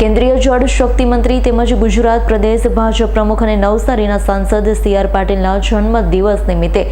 કેન્દ્રીય જળ શક્તિ મંત્રી તેમજ ગુજરાત પ્રદેશ ભાજપ પ્રમુખ અને નવસારીના સાંસદ સી આર પાટીલના જન્મ દિવસ નિમિત્તે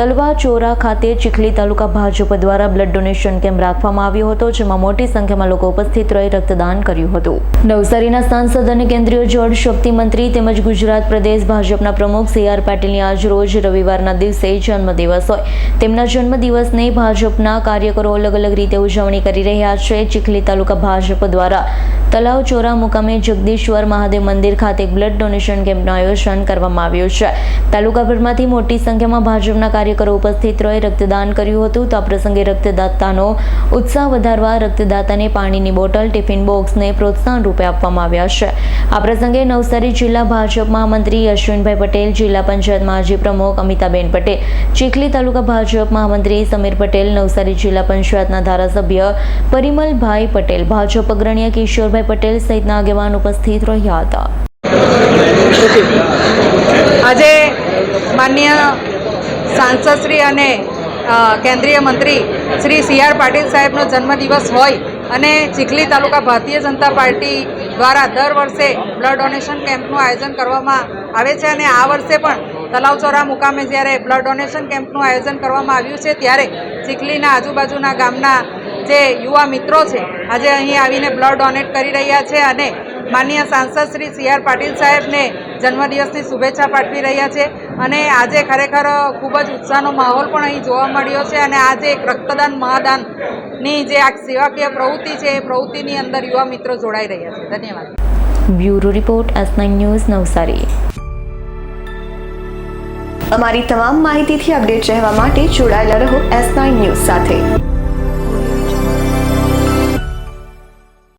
તલવા ચોરા ખાતે ચીખલી તાલુકા ભાજપ દ્વારા બ્લડ ડોનેશન કેમ્પ રાખવામાં આવ્યો હતો, જેમાં મોટી સંખ્યામાં લોકો ઉપસ્થિત રહી રક્તદાન કર્યું હતું. નવસારીના સાંસદ અને કેન્દ્રીય જળ શક્તિ મંત્રી તેમજ ગુજરાત પ્રદેશ ભાજપના પ્રમુખ સી આર પાટીલની આજ રોજ રવિવારના દિવસે જન્મદિવસ હોય. તેમના જન્મદિવસને ભાજપના કાર્યકરો અલગ અલગ રીતે ઉજવણી કરી રહ્યા છે. ચીખલી તાલુકા ભાજપ દ્વારા તલાવ ચોરા મુકામે જગદીશ્વર મહાદેવ મંદિર ખાતે બ્લડ ડોનેશન કેમ્પનું આયોજન કરવામાં આવ્યું છે. તાલુકાભરમાંથી મોટી સંખ્યામાં ભાજપના કાર્યકરો ઉપસ્થિત રહી રક્તદાન કર્યું હતું. તો આ પ્રસંગે રક્તદાતાનો ઉત્સાહ વધારવા રક્તદાતાને પાણીની બોટલ, ટિફિન બોક્સને પ્રોત્સાહન રૂપે આપવામાં આવ્યા છે. આ પ્રસંગે નવસારી જિલ્લા ભાજપ મહામંત્રી અશ્વિનભાઈ પટેલ, જિલ્લા પંચાયત માજી પ્રમુખ અમિતાબેન પટેલ, ચીખલી તાલુકા ભાજપ મહામંત્રી સમીર પટેલ, નવસારી જિલ્લા પંચાયતના ધારાસભ્ય પરિમલભાઈ પટેલ, ભાજપ અગ્રણીય કિશોરભાઈ પટેલ સહિતના આગેવાન ઉપસ્થિત રહ્યા હતા. આજે માન્ય સાંસદશ્રી અને કેન્દ્રીય મંત્રી શ્રી સી આર પાટીલ સાહેબનો જન્મદિવસ હોય અને ચીખલી તાલુકા ભારતીય જનતા પાર્ટી દ્વારા દર વર્ષે બ્લડ ડોનેશન કેમ્પનું આયોજન કરવામાં આવે છે અને આ વર્ષે પણ તલાવચોરા મુકામે જ્યારે બ્લડ ડોનેશન કેમ્પનું આયોજન કરવામાં આવ્યું છે, ત્યારે ચીખલીના આજુબાજુના ગામના જે યુવા મિત્રો છે આજે અહીં આવીને બ્લડ ડોનેટ કરી રહ્યા છે અને માનનીય સાંસદ શ્રી સી આર પાટીલ સાહેબને જન્મદિવસની શુભેચ્છા પાઠવી રહ્યા છે. અને આજે ખરેખર ખૂબ જ ઉત્સાહનો માહોલ પણ અહીં જોવા મળ્યો છે અને આજે એક રક્તદાન મહાદાનની જે આ સેવાકીય પ્રવૃત્તિ છે એ પ્રવૃત્તિની અંદર યુવા મિત્રો જોડાઈ રહ્યા છે. ધન્યવાદ. Bureau report S News Navsari. અમારી તમામ માહિતીથી અપડેટ રહેવા માટે જોડાયેલા રહો એસ ન્યૂઝ સાથે.